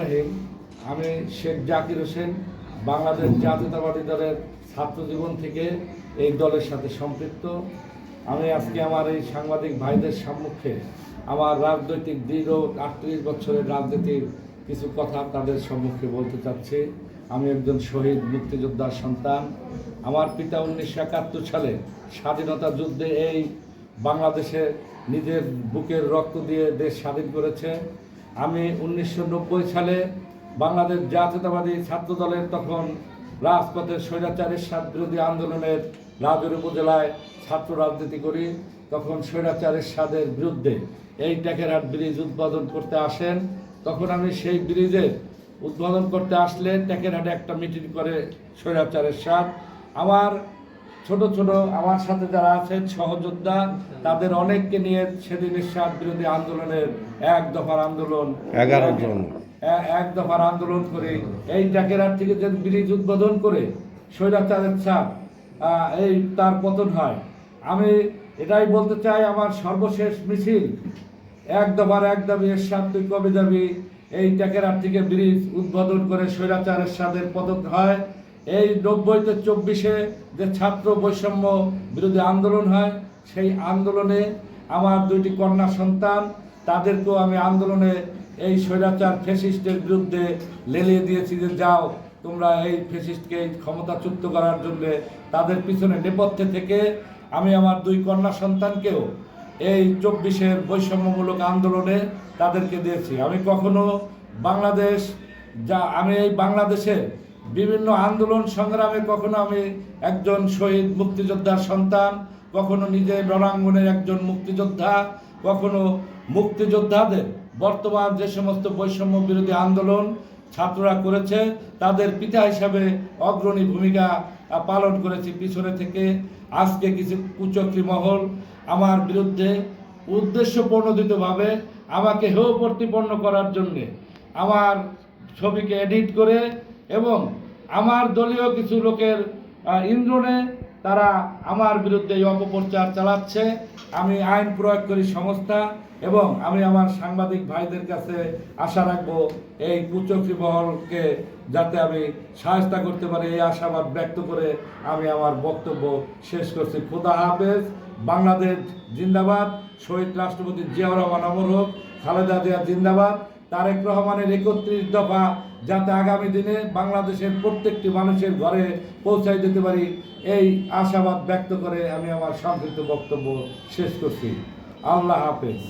রাহিম আমি শেখ জাকির হোসেন, বাংলাদেশ জাতীয়তাবাদী দলের ছাত্র জীবন থেকে এই দলের সাথে সম্পৃক্ত। আমি আজকে আমার এই সাংবাদিক ভাইদের সম্মুখে আমার রাজনৈতিক দীর্ঘ আটত্রিশ বছরের রাজনীতির কিছু কথা তাদের সম্মুখে বলতে চাচ্ছি। আমি একজন শহীদ মুক্তিযোদ্ধার সন্তান। আমার পিতা উনিশশো একাত্তর সালে স্বাধীনতা যুদ্ধে এই বাংলাদেশে নিজের বুকের রক্ত দিয়ে দেশ স্বাধীন করেছে। আমি উনিশশো নব্বই সালে বাংলাদেশ জাতীয়তাবাদী ছাত্র দলের তখন রাজপথে স্বৈরাচারের সাত বিরোধী আন্দোলনের রাজুর উপজেলায় ছাত্র রাজনীতি করি, তখন স্বৈরাচারের স্বাদের বিরুদ্ধে এই টেকেরহাট ব্রিজ উদ্বোধন করতে আসেন। তখন আমি সেই ব্রিজের উদ্বোধন করতে আসলে টেকেরহাটে একটা মিটিং করে স্বৈরাচারের স্বাদ আমার ছোট ছোট আমার সাথে যারা আছেন সহযোদ্ধা তাদের অনেককে নিয়ে সেদিন সাত বিরোধী আন্দোলনের এক দফার আন্দোলন এগারো জন। এক দফার আন্দোলন করে এই জাকেরার থেকে যে ব্রিজ উদ্বোধন করে স্বৈরাচারের চাপ এই তার পতন হয়। আমি এটাই বলতে চাই আমার সর্বশেষ মিছিল এক দফার এক দাবি এর তুই কবে যাবি এই টেকেরার থেকে ব্রিজ উদ্বোধন করে স্বৈরাচারের সাদের পতন হয়। এই নব্বইতে চব্বিশে যে ছাত্র বৈষম্য বিরোধী আন্দোলন হয়, সেই আন্দোলনে আমার দুইটি কন্যা সন্তান, তাদেরকেও আমি আন্দোলনে এই স্বৈরাচার ফেসিস্টের বিরুদ্ধে লেলিয়ে দিয়েছি যে যাও, তোমরা এই ফেসিস্টকে ক্ষমতাচ্যুত করার জন্য তাদের পিছনে নেপথ্যে থেকে আমি আমার দুই কন্যা সন্তানকেও এই চব্বিশের বৈষম্যমূলক আন্দোলনে তাদেরকে দিয়েছি। আমি কখনো বাংলাদেশ, যা আমি এই বাংলাদেশের বিভিন্ন আন্দোলন সংগ্রামে কখনো আমি একজন শহীদ মুক্তিযোদ্ধার সন্তান, কখনো নিজে রণাঙ্গনের একজন মুক্তিযোদ্ধা, কখনো মুক্তিযোদ্ধাদের। বর্তমান যে সমস্ত বৈষম্য বিরোধী আন্দোলন ছাত্ররা করেছে, তাদের পিতা হিসাবে অগ্রণী ভূমিকা পালন করেছি পিছনে থেকে। আজকে কিছু কুচক্রী মহল আমার বিরুদ্ধে উদ্দেশ্য প্রণোদিতভাবে আমাকে হেয় প্রতিপন্ন করার জন্যে আমার ছবিকে এডিট করে এবং আমার দলীয় কিছু লোকের আহ, ইন্দ্রণে তারা আমার বিরুদ্ধে এই অপপ্রচার চালাচ্ছে। আমি আইন প্রয়োগকারী সংস্থা এবং আমি আমার সাংবাদিক ভাইদের কাছে আশা রাখব এই কুচক্রী মহলকে যাতে আমি সহায়তা করতে পারি। এই আশাবাদ ব্যক্ত করে আমি আমার বক্তব্য শেষ করছি। খোদা হাফেজ। বাংলাদেশ জিন্দাবাদ। শহীদ রাষ্ট্রপতি জিয়াউর রহমান অমর হোক খালেদা জিয়া জিন্দাবাদ। তারেক রহমানের একত্রিশ দফা যাতে আগামী দিনে বাংলাদেশের প্রত্যেকটি মানুষের ঘরে পৌঁছাই দিতে পারি, এই আশাবাদ ব্যক্ত করে আমি আমার সংক্ষিপ্ত বক্তব্য শেষ করছি। আল্লাহ হাফেজ।